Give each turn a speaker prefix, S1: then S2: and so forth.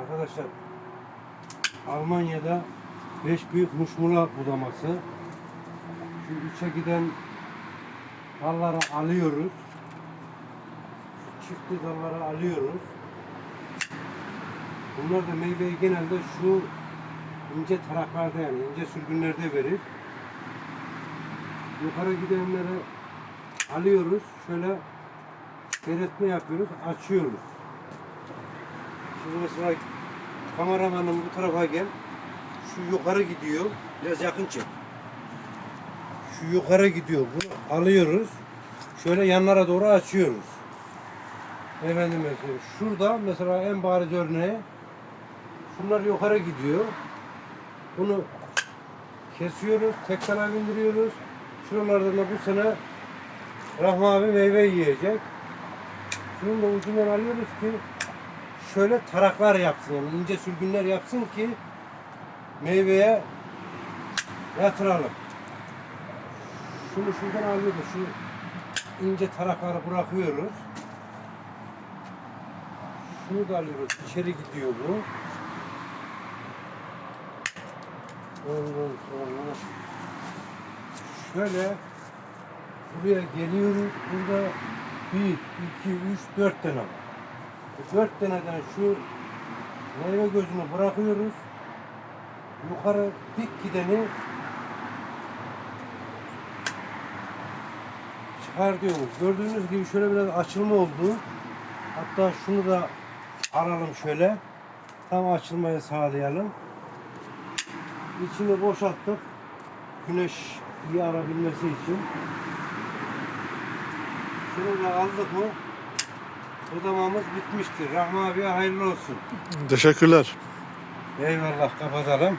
S1: Arkadaşlar Almanya'da 5 büyük muşmula budaması. Şu içe giden dalları alıyoruz. Şu çiftli dalları alıyoruz. Bunlar da meyveyi genelde şu ince taraklarda yani ince sürgünlerde verir. Yukarı gidenleri alıyoruz. Şöyle seyretme yapıyoruz. Açıyoruz. Şimdi mesela kameramanım bu tarafa gel. Şu yukarı gidiyor. Biraz yakın çek. Şu yukarı gidiyor. Bunu alıyoruz. Şöyle yanlara doğru açıyoruz. Efendim mesela şurada mesela en bariz örneği şunlar yukarı gidiyor. Bunu kesiyoruz, tekrar indiriyoruz. Şuralardan da bu sene Rahmi abi meyve yiyecek. Şunun da ucundan alıyoruz ki şöyle taraklar yapsın yani ince sürgünler yapsın ki meyveye yatıralım. Şunu şuradan alıyoruz. Şu ince tarakları bırakıyoruz. Şunu da alıyoruz. İçeri gidiyor bu. Ondan sonra şöyle buraya geliyoruz. Burada bir, iki, üç, dört tane var. Dört taneden şu meyve gözünü bırakıyoruz. Yukarı dik gideni çıkar diyoruz. Gördüğünüz gibi şöyle biraz açılma oldu. Hatta şunu da alalım şöyle. Tam açılmayı sağlayalım. İçini boşalttık. Güneş iyi arabilmesi için. Şunu da aldık mı Budamamız bitmiştir. Rahmi abiye hayırlı olsun.
S2: Teşekkürler.
S1: Eyvallah kapatalım.